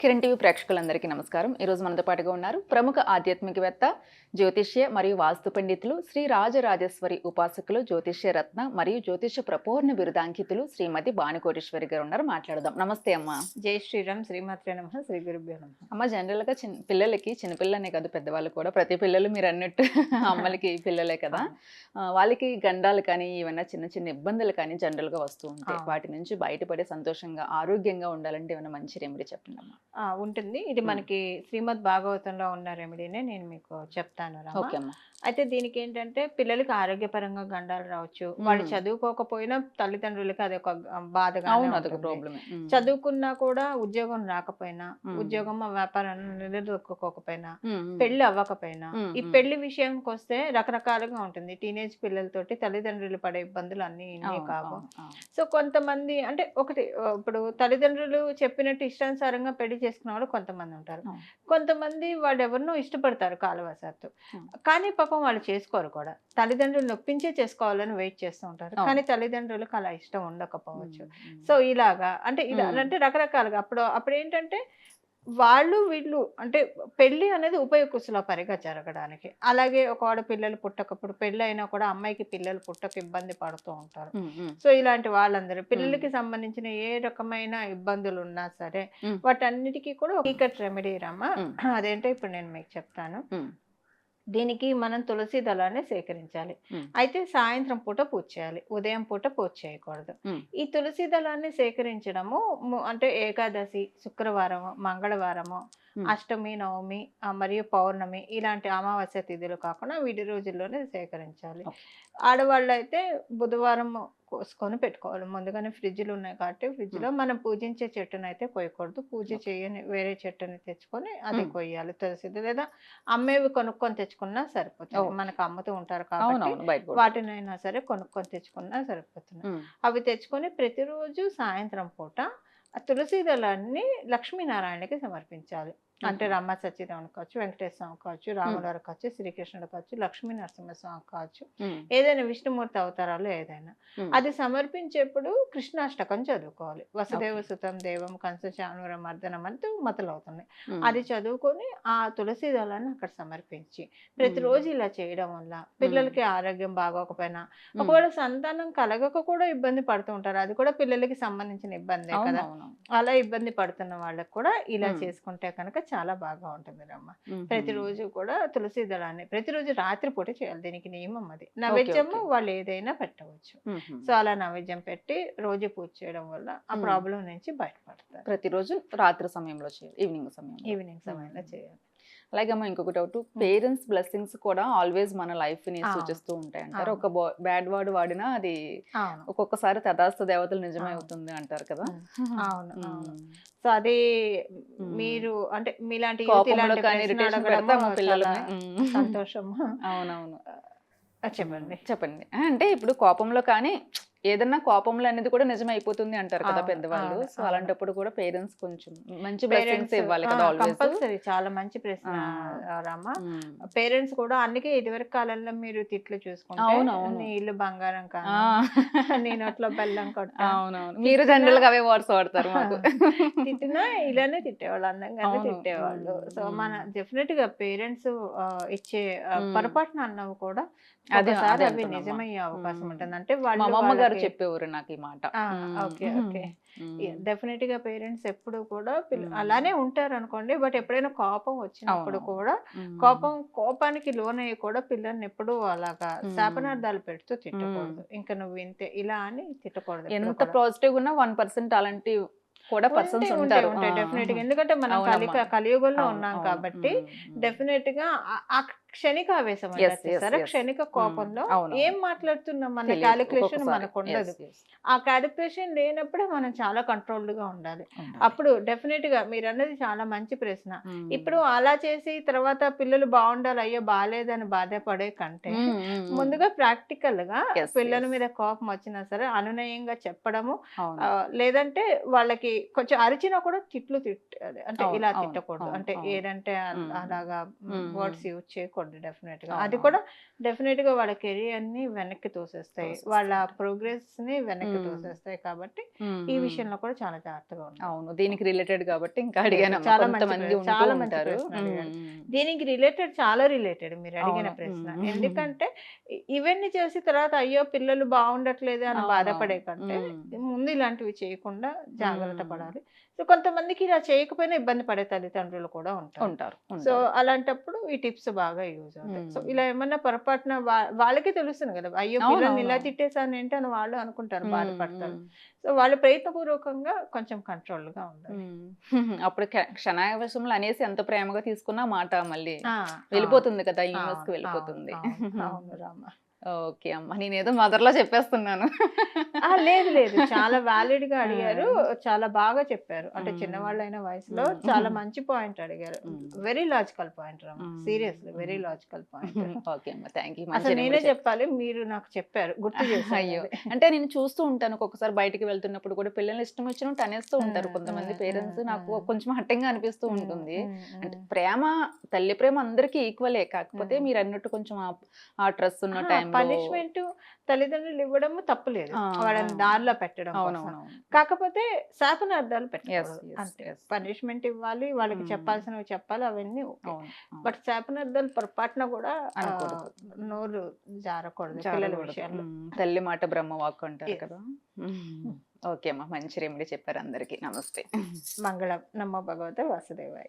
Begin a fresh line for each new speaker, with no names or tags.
Kiran TV ప్రేక్షకులందరికీ నమస్కారం. ఈరోజు మనతో పాటుగా ఉన్నారు ప్రముఖ ఆధ్యాత్మికవేత్త జ్యోతిష్య మరియు వాస్తు పండితులు శ్రీ రాజరాజేశ్వరి ఉపాసకులు జ్యోతిష్య రత్న మరియు జ్యోతిష ప్రపూర్ణ బిరుదాంకితులు శ్రీమతి బాణికోటేశ్వరి గారు ఉన్నారు. మాట్లాడదాం. నమస్తే అమ్మా.
జై శ్రీరామ్. శ్రీమాత్రే నమ. శ్రీ గురుభ్యో నమ.
అమ్మ జనరల్గా చిన్న పిల్లలకి చిన్నపిల్లనే కాదు పెద్దవాళ్ళు కూడా. ప్రతి పిల్లలు మీరు అన్నట్టు అమ్మలకి పిల్లలే కదా. వాళ్ళకి గండాలు కానీ ఏమైనా చిన్న చిన్న ఇబ్బందులు కానీ జనరల్గా వస్తూ ఉంటాయి. వాటి నుంచి బయటపడి సంతోషంగా ఆరోగ్యంగా ఉండాలంటే ఏమైనా మంచి రెమెడీ చెప్పండి అమ్మా.
ఉంటుంది. ఇది. మనకి శ్రీమద్ భాగవతంలో ఉన్న రెమెడీనే నేను మీకు చెప్తాను రామ. అయితే దీనికి ఏంటంటే పిల్లలకి ఆరోగ్యపరంగా గండాలు రావచ్చు. వాళ్ళు. చదువుకోకపోయినా తల్లిదండ్రులకి అది ఒక బాధగా చదువుకున్నా కూడా ఉద్యోగం రాకపోయినా. ఉద్యోగం వ్యాపారాన్ని నిలదొక్కుకోకపోయినా
ఉమ్,
పెళ్ళి అవ్వకపోయినా ఈ. పెళ్ళి విషయానికి వస్తే రకరకాలుగా ఉంటుంది. టీనేజ్ పిల్లలతోటి తల్లిదండ్రులు పడే ఇబ్బందులు అన్ని ఇన్ని కావు. సో కొంతమంది అంటే ఒకటి ఇప్పుడు తల్లిదండ్రులు చెప్పినట్టు ఇష్టానుసారంగా పెళ్ళి చేసుకున్న వాళ్ళు కొంతమంది ఉంటారు. కొంతమంది వాళ్ళు ఎవరినో ఇష్టపడతారు కాలవశాత్తు. కానీ పాపం వాళ్ళు చేసుకోరు కూడా తల్లిదండ్రులు నొప్పించే చేసుకోవాలని వెయిట్ చేస్తూ ఉంటారు. కానీ తల్లిదండ్రులకు అలా ఇష్టం ఉండకపోవచ్చు. సో ఇలాగా అంటే ఇలా. అంటే రకరకాలుగా అప్పుడు అప్పుడు ఏంటంటే వాళ్ళు వీళ్ళు అంటే పెళ్ళి అనేది ఉపయోగకుశల పరిగా జరగడానికి అలాగే ఒకవాడు పిల్లలు పుట్టకప్పుడు పెళ్ళి అయినా కూడా అమ్మాయికి పిల్లలు పుట్టక ఇబ్బంది పడుతూ ఉంటారు. సో ఇలాంటి వాళ్ళందరూ పిల్లలకి సంబంధించిన ఏ రకమైన ఇబ్బందులు ఉన్నా సరే. వాటన్నిటికీ కూడా చీకట్ రెమెడీ రమ్మా
మ్మ్.
అదేంటో ఇప్పుడు నేను మీకు చెప్తాను. దీనికి మనం తులసి దళాన్ని సేకరించాలి. అయితే సాయంత్రం పూట పూజ చేయాలి ఉదయం పూట పూజ చేయకూడదు. ఈ తులసి దళాన్ని సేకరించడము అంటే ఏకాదశి శుక్రవారము మంగళవారము. అష్టమి నవమి మరియు పౌర్ణమి ఇలాంటి అమావాస్య తిథులు కాకుండా వీటి రోజుల్లోనే సేకరించాలి. ఆడవాళ్ళు అయితే బుధవారం కోసుకొని పెట్టుకోవాలి ముందుగానే ఫ్రిడ్జ్లు ఉన్నాయి కాబట్టి ఫ్రిడ్జ్లో మనం పూజించే చెట్టును అయితే కొయ్యకూడదు. పూజ. చేయని వేరే చెట్టుని తెచ్చుకొని అది. కొయ్యాలి. తులసి లేదా అమ్మేవి కొనుక్కొని తెచ్చుకున్నా సరిపోతుంది. మనకు అమ్ముతూ ఉంటారు కాబట్టి. వాటినైనా సరే కొనుక్కొని తెచ్చుకున్నా సరిపోతుంది. అవి తెచ్చుకొని ప్రతిరోజు సాయంత్రం పూట ఆ తులసి దళాన్ని లక్ష్మీనారాయణకి సమర్పించాలి. అంటే. రమ్మ సత్యదేవుని కావచ్చు వెంకటేశ్వర స్వామి కావచ్చు రాములారు కావచ్చు శ్రీకృష్ణుడు కావచ్చు లక్ష్మీ నరసింహస్వామి కావచ్చు ఏదైనా విష్ణుమూర్తి అవతారాలు ఏదైనా. అది సమర్పించేప్పుడు కృష్ణాష్టకం చదువుకోవాలి వసుదేవ సుతం దేవం కంస చానుర మర్దనం అంటూ మొదలవుతున్నాయి అది చదువుకొని ఆ తులసి దళాన్ని అక్కడ సమర్పించి ప్రతిరోజు ఇలా చేయడం వల్ల పిల్లలకి ఆరోగ్యం బాగోకపోయినా. ఒకవేళ సంతానం కలగక కూడా ఇబ్బంది పడుతూ ఉంటారు అది కూడా పిల్లలకి సంబంధించిన ఇబ్బందే కదా. అలా ఇబ్బంది పడుతున్న వాళ్ళకి కూడా ఇలా. చేసుకుంటే కనుక చాలా బాగా ఉంటుంది రమ్మ ప్రతిరోజు కూడా తులసి దళాన్ని ప్రతిరోజు రాత్రి పూట చేయాలి దీనికి నియమం అది నైవేద్యం
okay.
వాళ్ళు ఏదైనా పెట్టవచ్చు. సో అలా నైవేద్యం పెట్టి రోజు పూజ చేయడం వల్ల ఆ. ప్రాబ్లం నుంచి బయటపడతారు
ప్రతిరోజు రాత్రి సమయంలో చేయాలి ఈవినింగ్ సమయంలో
ఈవినింగ్ సమయంలో. చేయాలి
అలాగే అమ్మ ఇంకొక డౌట్ పేరెంట్స్ బ్లెస్సింగ్స్ కూడా ఆల్వేస్ మన
లైఫ్ని.
సూచిస్తూ ఉంటాయి అంటారు. ఒక బ్యాడ్ వర్డ్ వాడినా అది ఒక్కొక్కసారి తదాస్తు దేవతలు నిజమే. అవుతుంది అంటారు కదా.
అవును. సో అది. మీరు అంటే మీలాంటి. సంతోషం
అవునవును
చెప్పండి
చెప్పండి అంటే ఇప్పుడు కోపంలో కానీ ఏదన్నా కోపంలో అనేది కూడా నిజం అయిపోతుంది అంటారు కదా పెద్దవాళ్ళు సో. అలాంటిప్పుడు కూడా పేరెంట్స్ కొంచెం మంచి బ్లెస్సింగ్స్ ఇవ్వాలి కదా
కంపల్సరీ చాలా మంచి ప్రశ్న. రామ పేరెంట్స్ కూడా అందుకే ఇదివరకు కాలంలో మీరు తిట్లు చూసుకుంటే
అవును, అవును.
నీ ఇల్లు బంగారం కాదు నీ నోట్లో బెల్లం కొట్ట
అవునవును మీరు జనరల్గా అవే వర్డ్స్ వాడతారు మాకు
తిట్టినా ఇలానే తిట్టేవాళ్ళు అందంగానే. తిట్టేవాళ్ళు. సో మన. డెఫినెట్గా పేరెంట్స్ ఇచ్చే. పొరపాటున అన్నవి కూడా
అదే-
అవి. నిజమయ్యే అవకాశం. ఉంటుంది అంటే వాళ్ళు
చెప్పేవారు నాకు ఈ మాట.
Okay okay. డెఫినెట్గా పేరెంట్స్ ఎప్పుడు కూడా. అలానే ఉంటారు అనుకోండి బట్ ఎప్పుడైనా కోపం వచ్చినప్పుడు. కూడా. కోపం కోపానికి లోనయ్యి కూడా పిల్లల్ని ఎప్పుడు అలాగా. శాపనార్థాలు పెడుతూ తిట్టకూడదు ఇంకా నువ్వు ఇంతే ఇలా అని తిట్టకూడదు
ఎంత. పాజిటివ్ ఉన్నా వన్ పర్సెంట్ అలాంటి కూడా పర్సన్స్ ఉంటారు.
డెఫినెట్గా ఎందుకంటే మనం కలియుగంలో ఉన్నాం. కాబట్టి. డెఫినెట్గా క్షణిక ఆవేశం
yes.
క్షణిక కోపంలో. ఏం మాట్లాడుతున్నాం మన. క్యాలిక్యులేషన్. మనకు ఉండదు. ఆ క్యాలిక్యులేషన్ లేనప్పుడే మనం చాలా కంట్రోల్డ్గా ఉండాలి. అప్పుడు డెఫినెట్గా మీరు అన్నది చాలా మంచి ప్రశ్న
ఉమ్.
ఇప్పుడు అలా చేసి తర్వాత పిల్లలు బాగుండాలి అయ్యో బాగాలేదని బాధపడే కంటే
ఉమ్, ఉమ్.
ముందుగా
ప్రాక్టికల్గా
పిల్లల. మీద కోపం వచ్చినా సరే అనునయంగా చెప్పడము లేదంటే వాళ్ళకి కొంచెం అరిచినా కూడా తిట్లు తిట్టాలి అంటే ఇలా తిట్టకూడదు అంటే. ఏదంటే. అలాగా. వర్డ్స్ యూజ్ చేయకూడదు
డెఫినెట్గా
అది కూడా డెఫినెట్గా వాళ్ళ కెరియర్ని వెనక్కి తోసేస్తాయి. వాళ్ళ ప్రోగ్రెస్ని వెనక్కి. తోసేస్తాయి కాబట్టి ఈ. విషయంలో కూడా చాలా జాగ్రత్తగా ఉండాలి
అవును దీనికి రిలేటెడ్ కాబట్టి ఇంకా అడిగాను
చాలా
ఉంటూ
చాలా.
ఉమ్,
దీనికి రిలేటెడ్ చాలా రిలేటెడ్ మీరు అడిగిన. ప్రశ్న. ఎందుకంటే ఇవన్నీ చేసి తర్వాత అయ్యో పిల్లలు బాగుండట్లేదు అని బాధపడే కంటే. ముందు ఇలాంటివి చేయకుండా జాగ్రత్త. పడాలి సో కొంతమందికి ఇలా చేయకపోయినా ఇబ్బంది పడే తల్లిదండ్రులు కూడా ఉంటారు
ఉంటారు
సో. అలాంటప్పుడు ఈ టిప్స్ బాగా యూజ్ అవుతాయి. సో. ఇలా ఏమన్నా పొరపాటున వాళ్ళకే తెలుస్తుంది కదా. అయ్యో పిల్లల్ని ఇలా. తిట్టేసాను ఏంటి అని వాళ్ళు అనుకుంటారు బాధపడతారు. సో వాళ్ళు ప్రయత్నపూర్వకంగా కొంచెం కంట్రోల్గా ఉండాలి.
అప్పుడు క్ష- క్షణావశంలో అనేసి ఎంత ప్రేమగా తీసుకున్నా మాట మళ్ళీ వెళ్ళిపోతుంది కదా
ఆ,
యూనివర్స్కి
అవును,
వెళ్ళిపోతుంది
అవును రామ.
ఓకే అమ్మ. నేనేదో మదర్లా చెప్పేస్తున్నాను.
లేదు లేదు. చాలా వ్యాలిడ్గా అడిగారు. చాలా బాగా చెప్పారు. అంటే. చిన్నవాళ్ళైన వయసులో. చాలా మంచి పాయింట్ అడిగారు. వెరీ లాజికల్ పాయింట్ రామ
మ్మ్.
Seriously very. Logical point
okay అమ్మ. థ్యాంక్ యూ
అసలు నేనే చెప్పాలి. మీరు నాకు చెప్పారు. గుర్తు చేశారు
అయ్యో. అంటే నేను చూస్తూ ఉంటాను. ఒక్కొక్కసారి బయటికి వెళ్తున్నప్పుడు కూడా పిల్లలు ఇష్టం వచ్చినట్టు అనేస్తూ ఉంటారు. కొంతమంది పేరెంట్స్ నాకు. కొంచెం హట్టంగా అనిపిస్తూ ఉంటుంది. అంటే. ప్రేమ తల్లి ప్రేమ అందరికీ ఈక్వలే కాకపోతే. మీరు అన్నట్టు కొంచెం ఆ- ట్రస్ ఉన్న టైంలో
పనిష్మెంట్ తల్లిదండ్రులు ఇవ్వడము తప్పులేదు వాళ్ళని. దారిలో పెట్టడం కాకపోతే శాపనార్థాలు
ఎస్
పనిష్మెంట్ ఇవ్వాలి వాళ్ళకి
మ్మ్.
చెప్పాల్సినవి చెప్పాలి అవన్నీ. బట్ శాపనార్థాలు పొరపాటున కూడా. నోరు జారకూడదు పిల్లల
మ్మ్. తల్లి మాట బ్రహ్మ వాక్ అంటారు. కదా మ్మ్. ఓకే అమ్మా మంచి రెమెడీ చెప్పారు అందరికి నమస్తే
మంగళం నమ్మ భగవత వాసుదేవాయ